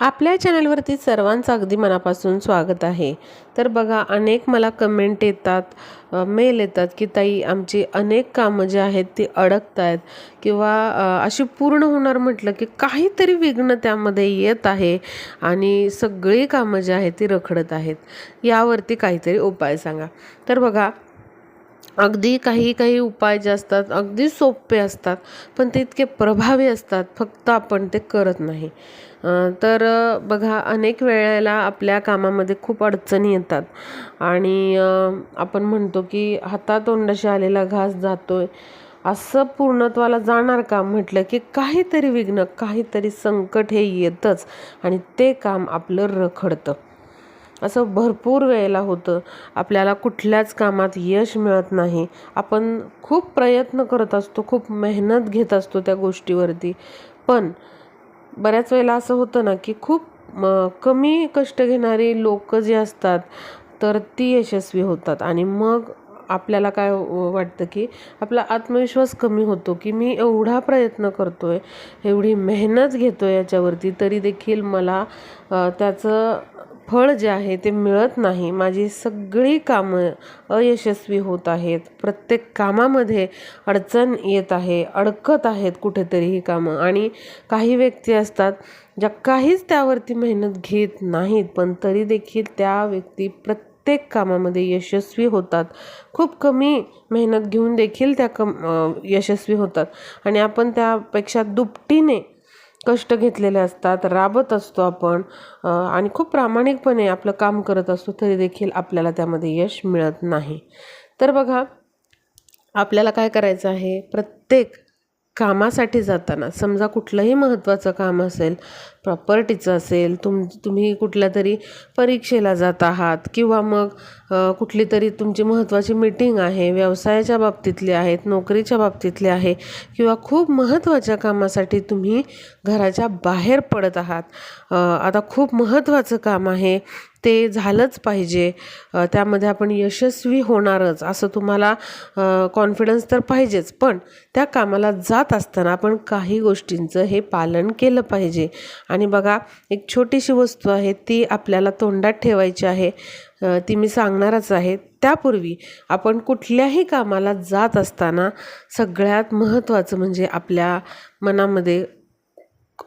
आपल्या चॅनलवरती सर्वांचं अगदी मनापासून स्वागत आहे. तर बघा अनेक मला कमेंट येतात मेल येतात की ताई आमची अनेक कामं जी आहेत ती अडकत आहेत किंवा अशी पूर्ण होणार म्हटलं की काहीतरी विघ्न त्यामध्ये येत आहे आणि सगळी कामं जी आहेत ती रखडत आहेत. यावरती काहीतरी उपाय सांगा. तर बघा अगदी काही काही उपाय जे असतात अगदी सोपे असतात पण ते इतके प्रभावी असतात फक्त आपण ते करत नाही. तर बघा अनेक वेळेला आपल्या कामामध्ये खूप अडचणी येतात. आणि आपण म्हणतो की हातातोंडाशी आलेला घास जातो आहे असं पूर्णत्वाला जाणार काम म्हटलं की काहीतरी विघ्न काहीतरी संकट हे येतंच आणि ते काम आपलं रखडतं. असं भरपूर वेळेला होतं. आपल्याला कुठल्याच कामात यश मिळत नाही. आपण खूप प्रयत्न करत असतो खूप मेहनत घेत असतो त्या गोष्टीवरती. पण बऱ्याच वेळेला असं होतं ना की खूप कमी कष्ट घेणारी लोक जे असतात तर ती यशस्वी होतात. आणि मग आपल्याला काय वाटतं की आपला आत्मविश्वास कमी होतो की मी एवढा प्रयत्न करतोय एवढी मेहनत घेतोय याच्यावरती तरी देखील मला त्याचं फळ जे आहे ते मिळत नाही. माझी सगळी कामं अयशस्वी होत आहेत. प्रत्येक कामामध्ये अडचण येत आहे अडकत आहेत कुठेतरी ही कामं. आणि काही व्यक्ती असतात ज्या काहीच त्यावरती मेहनत घेत नाहीत पण तरी देखील त्या व्यक्ती प्रत्येक कामामध्ये यशस्वी होतात. खूप कमी मेहनत घेऊन देखील त्या कम यशस्वी होतात. आणि आपण त्यापेक्षा दुपटीने कष्ट घेतलेले असतात राबत असतो आपण आणि खूप प्रामाणिकपणे आपलं काम करत असतो तरी देखील आपल्याला त्यामध्ये यश मिळत नाही. तर बघा आपल्याला काय करायचं आहे? प्रत्येक कामासाठी जाताना समजा कुठलंही महत्त्वाचं काम असेल प्रॉपर्टीचं असेल तुम तुम्ही कुठल्या तरी परीक्षेला जात आहात किंवा मग कुठली तरी तुमची महत्त्वाची मीटिंग आहे व्यवसायाच्या बाबतीतली आहेत नोकरीच्या बाबतीतली आहे किंवा खूप महत्त्वाच्या कामासाठी तुम्ही घराच्या बाहेर पडत आहात. आता खूप महत्त्वाचं काम आहे ते झालंच पाहिजे. त्यामध्ये आपण यशस्वी होणारच असं तुम्हाला कॉन्फिडन्स तर पाहिजेच. पण त्या कामाला जात असताना आपण काही गोष्टींचं हे पालन केलं पाहिजे. आणि बघा एक छोटीशी वस्तू आहे ती आपल्याला तोंडात ठेवायची आहे. ती मी सांगणारच आहे. त्यापूर्वी आपण कुठल्याही कामाला जात असताना सगळ्यात महत्त्वाचं म्हणजे आपल्या मनामध्ये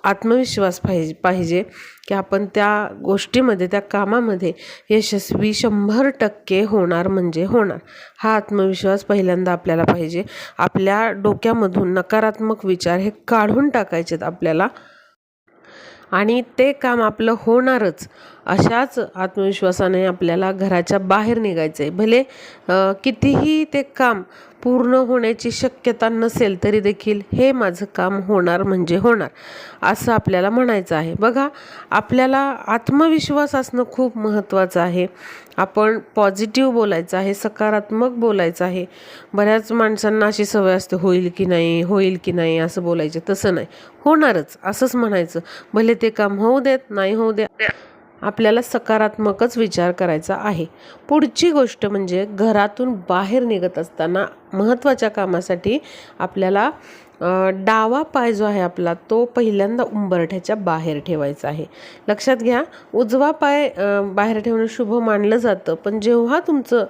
आत्मविश्वास पाहिजे पाहिजे की आपण त्या गोष्टीमध्ये त्या कामामध्ये यशस्वी शंभर टक्के होणार म्हणजे होणार. हा आत्मविश्वास पहिल्यांदा आपल्याला पाहिजे. आपल्या डोक्यामधून नकारात्मक विचार हे काढून टाकायचेत आपल्याला. आणि ते काम आपलं होणारच. अशाच आत्मविश्वासाने आपल्याला घराच्या बाहेर निघायचं आहे भले कितीही ते काम पूर्ण होण्याची शक्यता नसेल तरी देखील हे माझं काम होणार म्हणजे होणार असं आपल्याला म्हणायचं आहे. बघा आपल्याला आत्मविश्वास असणं खूप महत्त्वाचं आहे. आपण पॉझिटिव्ह बोलायचं आहे सकारात्मक बोलायचं आहे. बऱ्याच माणसांना अशी सवय असते होईल की नाही होईल की नाही असं बोलायचं. तसं नाही. होणारच असंच म्हणायचं. भले ते काम होऊ देत नाही होऊ दे आपल्याला सकारात्मकच विचार करायचा आहे. पुढची गोष्ट म्हणजे घरातून बाहेर निघत असताना महत्त्वाच्या कामासाठी आपल्याला डावा पाय जो आहे आपला तो पहिल्यांदा उंबरठ्याच्या बाहेर ठेवायचा आहे. लक्षात घ्या उजवा पाय बाहेर ठेवणं शुभ मानलं जातं पण जेव्हा तुमचं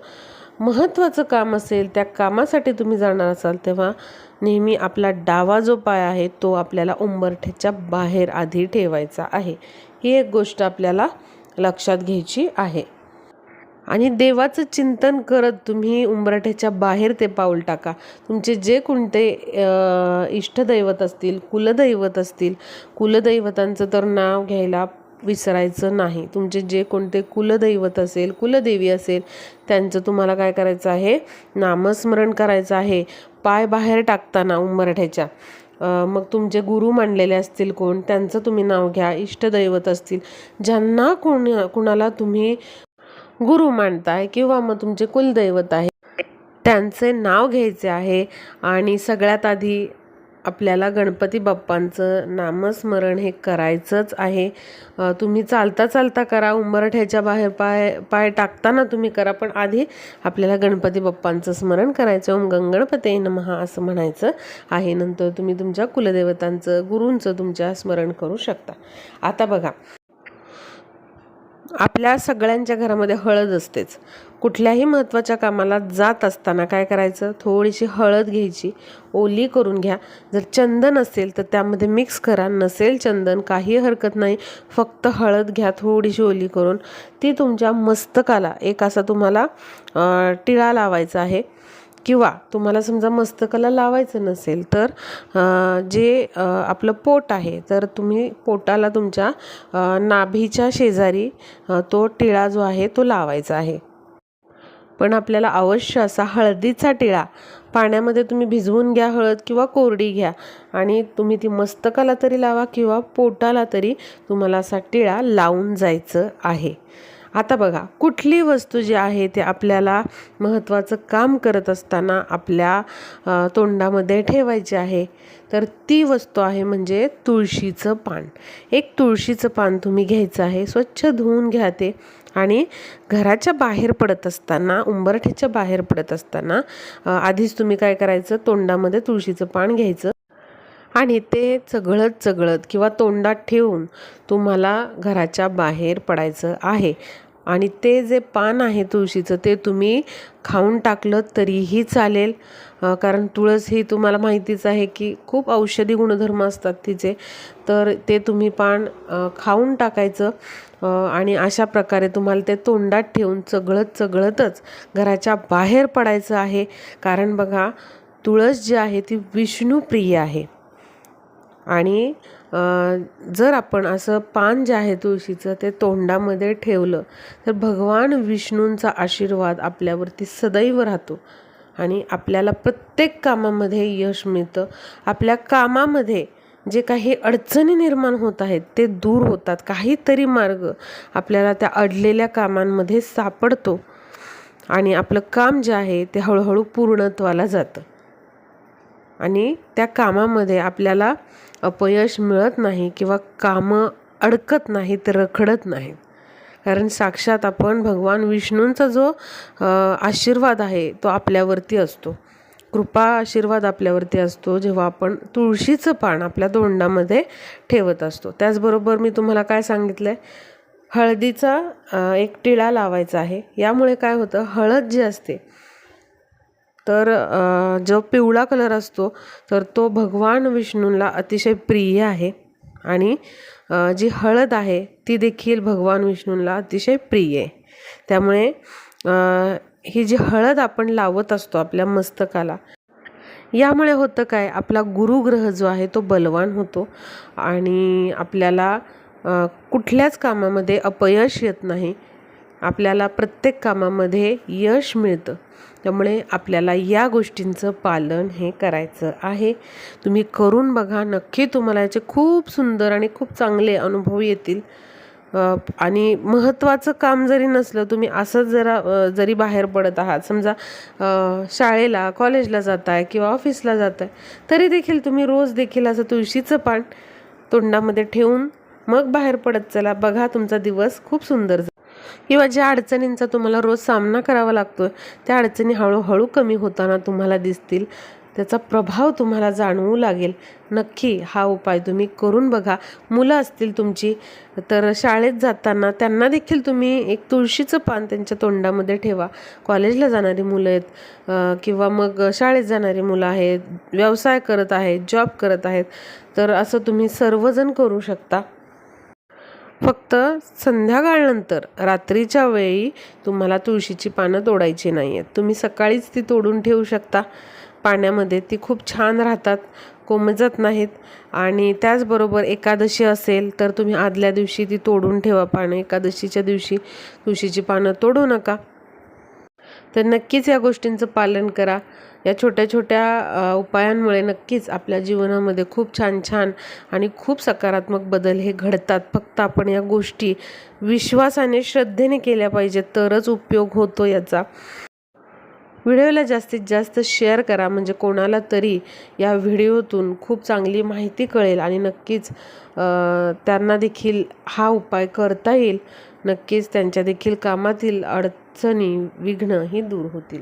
महत्त्वाचं काम असेल त्या कामासाठी तुम्ही जाणार असाल तेव्हा नेहमी आपला डावा जो पाय आहे तो आपल्याला उंबरठ्याच्या बाहेर आधी ठेवायचा आहे. ही एक गोष्ट आपल्याला लक्षात घ्यायची आहे. आणि देवाचं चिंतन करत तुम्ही उंबरठ्याच्या बाहेर ते पाऊल टाका. तुमचे जे कोणते इष्टदैवत असतील कुलदैवत असतील कुलदैवतांचं तर नाव घ्यायला विसरायचं नाही. तुमचे जे कोणते कुलदैवत असेल कुलदेवी असेल त्यांचं तुम्हाला काय करायचं आहे? नामस्मरण करायचं आहे. पाय बाहेर टाकताना उंबरठ्याच्या मग तुमचे गुरु मांडलेले असतील कोण? त्यांचं तुम्ही नाव घ्या. इष्टदैवत असतील. ज्यांना कोण कुणाला तुम्ही गुरु मानताय किंवा मग तुमचे कुलदैवत आहे त्यांचे नाव घ्यायचे आहे. आणि सगळ्यात आधी आपल्याला गणपती बाप्पांचं नामस्मरण हे करायचंच आहे. तुम्ही चालता चालता करा उंबरठ्याच्या बाहेर पाय पाय टाकताना तुम्ही करा पण आधी आपल्याला गणपती बाप्पांचं स्मरण करायचं. ओम गंगणपते नमहा असं म्हणायचं आहे. नंतर तुम्ही तुमच्या कुलदेवतांचं गुरूंचं तुमच्या स्मरण करू शकता. आता बघा. आपल्या सगळ्यांच्या घरामध्ये हळद असतेच. कुठल्याही महत्त्वाच्या कामाला जात असताना काय करायचं? थोडीशी हळद घ्यायची ओली करून घ्या. जर चंदन असेल तर त्यामध्ये मिक्स करा. नसेल चंदन काही हरकत नाही. फक्त हळद घ्या थोडीशी ओली करून. ती तुमच्या मस्तकाला एक असा तुम्हाला टिळा लावायचा आहे. किंवा तुम्हाला समजा मस्तकाला लावायचं नसेल तर जे आपलं पोट आहे तर तुम्ही पोटाला तुमच्या नाभीच्या शेजारी तो टिळा जो आहे तो लावायचा आहे. पण आपल्याला अवश्य असा हळदीचा टिळा. पाण्यामध्ये तुम्ही भिजवून घ्या हळद किंवा कोरडी घ्या. आणि तुम्ही ती मस्तकाला तरी लावा किंवा पोटाला तरी तुम्हाला असा टिळा लावून जायचं आहे. आता बघा कुठली वस्तू जी आहे ते आपल्याला महत्त्वाचं काम करत असताना आपल्या तोंडामध्ये ठेवायची आहे तर ती वस्तू आहे म्हणजे तुळशीचं पान. एक तुळशीचं पान तुम्ही घ्यायचं आहे स्वच्छ धुवून घ्या ते. आणि घराच्या बाहेर पडत असताना उंबरठ्याच्या बाहेर पडत असताना आधीच तुम्ही काय करायचं तोंडामध्ये तुळशीचं पान घ्यायचं. आणि ते चघळत चघळत किंवा तोंडात ठेवून तुम्हाला घराच्या बाहेर पडायचं आहे. आणि ते जे पान आहे तुळशीचं ते तुम्ही खाऊन टाकलं तरीही चालेल. कारण तुळस ही तुम्हाला माहितीच आहे की खूप औषधी गुणधर्म असतात तिचे. तर ते तुम्ही पान खाऊन टाकायचं. आणि अशा प्रकारे तुम्हाला ते तोंडात ठेवून चघळत चघळतच घराच्या बाहेर पडायचं आहे. कारण बघा तुळस जी आहे ती विष्णुप्रिय आहे. आणि जर आपण असं पान जे आहे तुळशीचं ते तोंडामध्ये ठेवलं तर भगवान विष्णूंचा आशीर्वाद आपल्यावरती सदैव राहतो. आणि आपल्याला प्रत्येक कामामध्ये यश मिळतं. आपल्या कामामध्ये जे काही अडचणी निर्माण होत आहेत ते दूर होतात. काहीतरी मार्ग आपल्याला त्या अडलेल्या कामांमध्ये सापडतो आणि आपलं काम जे आहे ते हळूहळू पूर्णत्वाला जातं. आणि त्या कामामध्ये आपल्याला अपयश मिळत नाही किंवा कामं अडकत नाहीत रखडत नाहीत. कारण साक्षात आपण भगवान विष्णूंचा जो आशीर्वाद आहे तो आपल्यावरती असतो. कृपा आशीर्वाद आपल्यावरती असतो जेव्हा आपण तुळशीचं पान आपल्या तोंडामध्ये ठेवत असतो. त्याचबरोबर मी तुम्हाला काय सांगितलं आहे हळदीचा एक टिळा लावायचा आहे. यामुळे काय होतं? हळद जी असते तर जो पिवळा कलर असतो तर तो भगवान विष्णूंना अतिशय प्रिय आहे. आणि जी हळद आहे ती देखील भगवान विष्णूंना अतिशय प्रिय आहे. त्यामुळे ही जी हळद आपण लावत असतो आपल्या मस्तकाला यामुळे होतं काय आपला गुरुग्रह जो आहे तो बलवान होतो. आणि आपल्याला कुठल्याच कामामध्ये अपयश येत नाही. आपल्याला प्रत्येक कामामध्ये यश मिळतं. त्यामुळे आपल्याला या गोष्टींचं पालन हे करायचं आहे. तुम्ही करून बघा. नक्की तुम्हाला याचे खूप सुंदर आणि खूप चांगले अनुभव येतील. आणि महत्त्वाचं काम जरी नसलं तुम्ही असंच जरा जरी बाहेर पडत आहात समजा शाळेला कॉलेजला जाताय किंवा ऑफिसला जाताय तरी देखील तुम्ही रोज देखील असं तुळशीचं पान तोंडामध्ये ठेवून मग बाहेर पडत चला. बघा तुमचा दिवस खूप सुंदर जाईल. किंवा ज्या अडचणींचा तुम्हाला रोज सामना करावा लागतो त्या अडचणी हळूहळू कमी होताना तुम्हाला दिसतील. त्याचा प्रभाव तुम्हाला जाणवू लागेल. नक्की हा उपाय तुम्ही करून बघा. मुलं असतील तुमची तर शाळेत जाताना त्यांना देखील तुम्ही एक तुळशीचं पान त्यांच्या तोंडामध्ये ठेवा. कॉलेजला जाणारी मुलं आहेत किंवा मग शाळेत जाणारी मुलं आहेत व्यवसाय करत आहेत जॉब करत आहेत तर असं तुम्ही सर्वजण करू शकता. फक्त संध्याकाळनंतर रात्रीच्या वेळी तुम्हाला तुळशीची पानं तोडायची नाही आहेत तुम्ही सकाळीच ती तोडून ठेवू शकता. पाण्यामध्ये ती खूप छान राहतात कोमजत नाहीत आणि त्याचबरोबर एकादशी असेल तर तुम्ही आदल्या दिवशी ती तोडून ठेवा पानं. एकादशीच्या दिवशी तुळशीची पानं तोडू नका. तर नक्कीच या गोष्टींचं पालन करा. या छोट्या छोट्या उपायांमुळे नक्कीच आपल्या जीवनामध्ये खूप छान छान आणि खूप सकारात्मक बदल हे घडतात. फक्त आपण या गोष्टी विश्वासाने श्रद्धेने केल्या पाहिजेत तरच उपयोग होतो याचा. व्हिडिओला जास्तीत जास्त शेअर करा म्हणजे कोणाला तरी या व्हिडिओतून खूप चांगली माहिती कळेल आणि नक्कीच त्यांना देखील हा उपाय करता येईल. नक्कीच त्यांच्या देखील कामातील अडचणी विघ्न ही दूर होतील.